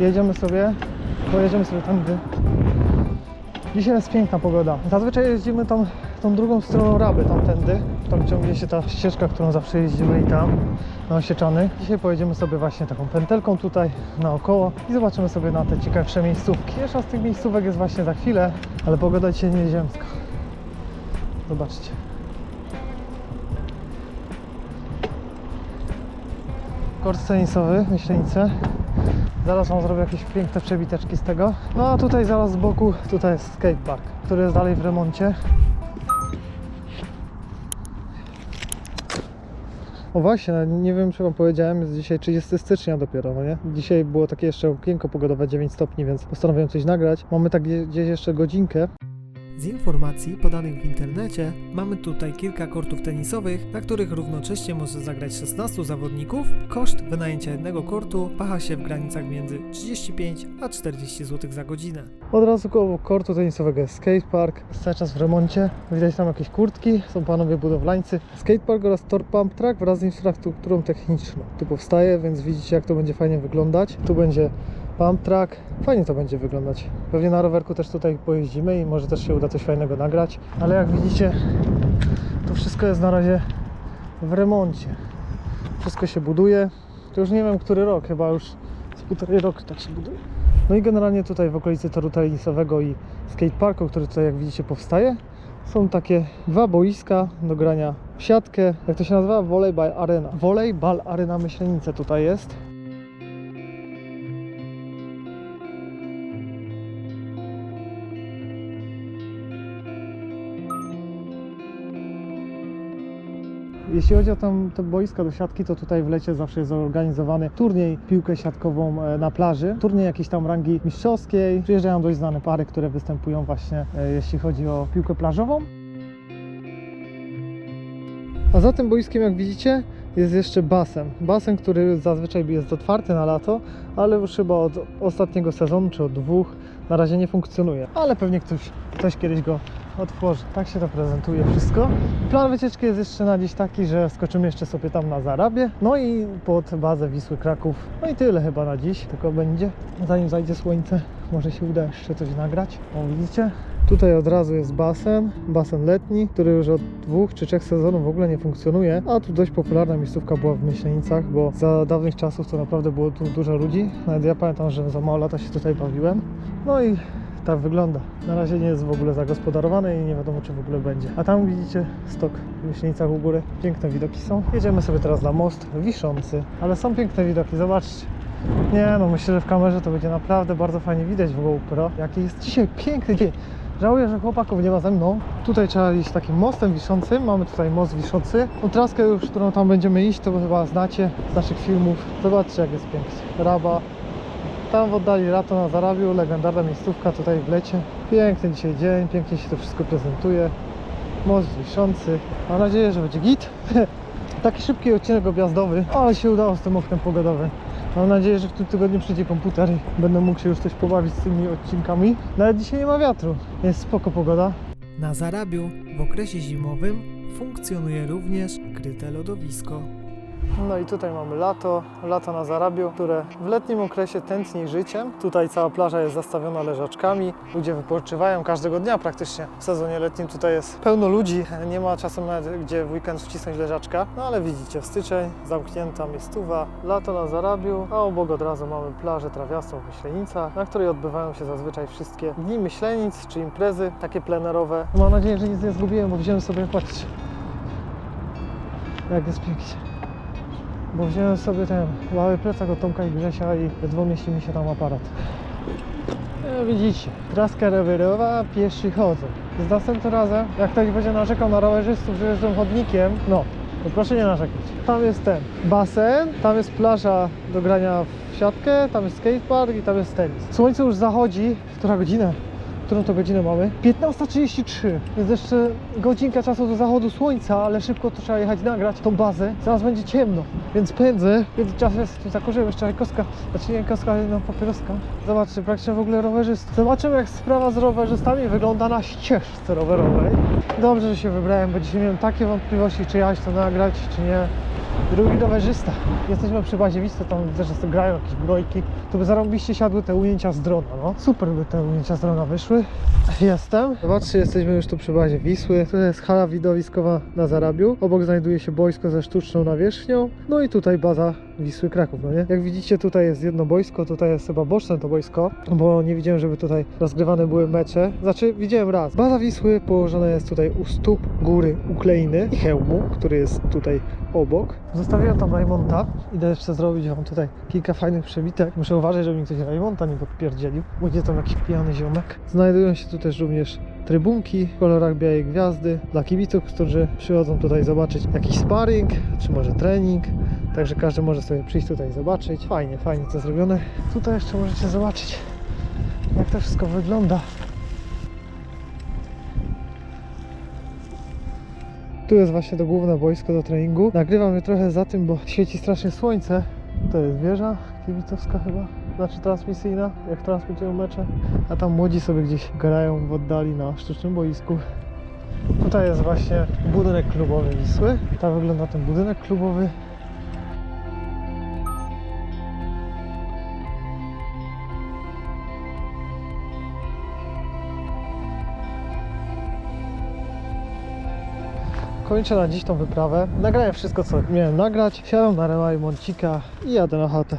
Jedziemy sobie, pojedziemy sobie tędy. Dzisiaj jest piękna pogoda. Zazwyczaj jeździmy tą, tą drugą stroną Raby, tamtędy. Tam ciągnie się ta ścieżka, którą zawsze jeździmy i tam, na Osieczany. Dzisiaj pojedziemy sobie właśnie taką pętelką tutaj naokoło i zobaczymy sobie na te ciekawsze miejscówki. Pierwsza z tych miejscówek jest właśnie za chwilę, ale pogoda dzisiaj nieziemska. Zobaczcie. Kort tenisowy, Myślenice. Zaraz wam zrobię jakieś piękne przebiteczki z tego. No a tutaj zaraz z boku, tutaj jest skatepark, który jest dalej w remoncie. O właśnie, nie wiem czy wam powiedziałem, jest dzisiaj 30 stycznia dopiero, no nie? Dzisiaj było takie jeszcze okienko pogodowe 9 stopni, więc postanowiłem coś nagrać. Mamy tak gdzie- gdzieś jeszcze godzinkę. Z informacji podanych w internecie mamy tutaj kilka kortów tenisowych, na których równocześnie może zagrać 16 zawodników. Koszt wynajęcia jednego kortu waha się w granicach między 35 a 40 zł za godzinę. Od razu koło kortu tenisowego jest skatepark, cały czas w remoncie. Widać tam jakieś kurtki, są panowie budowlańcy. Skatepark oraz tor pump track wraz z infrastrukturą techniczną. Tu powstaje, więc widzicie jak to będzie fajnie wyglądać. Tu będzie pump track, fajnie to będzie wyglądać. Pewnie na rowerku też tutaj pojeździmy i może też się uda coś fajnego nagrać. Ale jak widzicie, to wszystko jest na razie w remoncie. Wszystko się buduje. To już nie wiem, który rok, chyba już z półtorej roku tak się buduje. No i generalnie tutaj w okolicy toru tenisowego i skateparku, który tutaj jak widzicie powstaje, są takie dwa boiska do grania w siatkę. Jak to się nazywa? Volleyball Arena. Volleyball Arena Myślenice tutaj jest. Jeśli chodzi o tam te boiska do siatki, to tutaj w lecie zawsze jest zorganizowany turniej piłkę siatkową e, na plaży. Turniej jakiejś tam rangi mistrzowskiej. Przyjeżdżają dość znane pary, które występują właśnie e, jeśli chodzi o piłkę plażową. A za tym boiskiem, jak widzicie, jest jeszcze basen. Basen, który zazwyczaj jest otwarty na lato, ale już chyba od ostatniego sezonu, czy od dwóch, na razie nie funkcjonuje. Ale pewnie ktoś, ktoś kiedyś go otworzy. Tak się to prezentuje wszystko. Plan wycieczki jest jeszcze na dziś taki, że skoczymy jeszcze sobie tam na Zarabie, no i pod bazę Wisły Kraków. No i tyle chyba na dziś, tylko będzie. Zanim zajdzie słońce, może się uda jeszcze coś nagrać. O, widzicie? Tutaj od razu jest basen, basen letni, który już od dwóch czy trzech sezonów w ogóle nie funkcjonuje, a tu dość popularna miejscówka była w Myślenicach, bo za dawnych czasów to naprawdę było tu dużo ludzi. Nawet ja pamiętam, że za mało lata się tutaj bawiłem. No i tak wygląda. Na razie nie jest w ogóle zagospodarowany i nie wiadomo czy w ogóle będzie. A tam widzicie stok w Myślenicach u góry. Piękne widoki są. Jedziemy sobie teraz na most wiszący, ale są piękne widoki, zobaczcie. Nie no, myślę, że w kamerze to będzie naprawdę bardzo fajnie widać w GoPro. Jaki jest dzisiaj piękny dzień. Żałuję, że chłopaków nie ma ze mną. Tutaj trzeba iść takim mostem wiszącym. Mamy tutaj most wiszący. Tą traskę już, którą tam będziemy iść, to chyba znacie z naszych filmów. Zobaczcie, jak jest pięknie. Raba. Tam w oddali Rato na Zarabiu, legendarna miejscówka tutaj w lecie. Piękny dzisiaj dzień, pięknie się to wszystko prezentuje. Most wiszący. Mam nadzieję, że będzie git. Taki szybki odcinek objazdowy, ale się udało z tym oknem pogodowym. Mam nadzieję, że w tym tygodniu przyjdzie komputer i będę mógł się już coś pobawić z tymi odcinkami. Nawet dzisiaj nie ma wiatru. Jest spoko pogoda. Na Zarabiu w okresie zimowym funkcjonuje również kryte lodowisko. No i tutaj mamy lato, lato na Zarabiu, które w letnim okresie tętni życiem. Tutaj cała plaża jest zastawiona leżaczkami, ludzie wypoczywają każdego dnia praktycznie. W sezonie letnim tutaj jest pełno ludzi, nie ma czasem nawet gdzie w weekend wcisnąć leżaczka. No ale widzicie, styczeń, zamknięta miejscowa, lato na Zarabiu, a obok od razu mamy plażę trawiastą w Myślenicach, na której odbywają się zazwyczaj wszystkie dni Myślenic czy imprezy takie plenerowe. Mam nadzieję, że nic nie zgubiłem, bo wziąłem sobie, patrzcie, jak jest pięknie. Bo wziąłem sobie ten mały plecak od Tomka i Grzesia i ledwo mieści mi się tam aparat. E, widzicie, traska rowerowa, pieszy chodzą. Z następnym razem, jak ktoś będzie narzekał na rowerzystów, że jeżdżą chodnikiem, no, to proszę nie narzekać. Tam jest ten basen, tam jest plaża do grania w siatkę, tam jest skatepark i tam jest tenis. Słońce już zachodzi, która godzina? Którą to godzinę mamy? 15.33, więc jeszcze godzinka czasu do zachodu słońca, ale szybko to trzeba jechać nagrać tą bazę. Zaraz będzie ciemno, więc pędzę. W międzyczasie tu zakurzyłem jeszcze Ajkowska, znaczy nie Ajkowska, ale no papieroska. Zobaczcie, praktycznie w ogóle rowerzystów. Zobaczymy jak sprawa z rowerzystami wygląda na ścieżce rowerowej. Dobrze, że się wybrałem, bo dzisiaj miałem takie wątpliwości, czy jechać to nagrać, czy nie. Drugi rowerzysta. Jesteśmy przy bazie Wisły, tam że grają jakieś gnojki. To by zarąbiście siadły te ujęcia z drona, no. Super by te ujęcia z drona wyszły. Jestem. Zobaczcie, jesteśmy już tu przy bazie Wisły. To jest hala widowiskowa na Zarabiu. Obok znajduje się boisko ze sztuczną nawierzchnią. No i tutaj baza Wisły Kraków, no nie? Jak widzicie, tutaj jest jedno boisko, tutaj jest chyba boczne to boisko, bo nie widziałem, żeby tutaj rozgrywane były mecze. Znaczy, widziałem raz. Baza Wisły położona jest tutaj u stóp góry Ukleiny i hełmu, który jest tutaj obok. Zostawiłem tam Raymonta. Idę jeszcze zrobić wam tutaj kilka fajnych przebitek. Muszę uważać, żeby mi ktoś Raymonta nie podpierdzielił. Będzie tam jakiś pijany ziomek. Znajdują się tu też również trybunki w kolorach białej gwiazdy dla kibiców, którzy przychodzą tutaj zobaczyć jakiś sparring, czy może trening. Także każdy może sobie przyjść tutaj zobaczyć. Fajnie, fajnie to zrobione. Tutaj jeszcze możecie zobaczyć, jak to wszystko wygląda. Tu jest właśnie to główne boisko do treningu. Nagrywam je trochę za tym, bo świeci strasznie słońce. To jest wieża kibicowska chyba, znaczy transmisyjna, jak transmitują mecze. A tam młodzi sobie gdzieś grają w oddali na sztucznym boisku. Tutaj jest właśnie budynek klubowy Wisły. Tak wygląda ten budynek klubowy. Kończę na dziś tą wyprawę. Nagrałem wszystko, co miałem nagrać. Siadam na Rema i Moncika i jadę na chatę.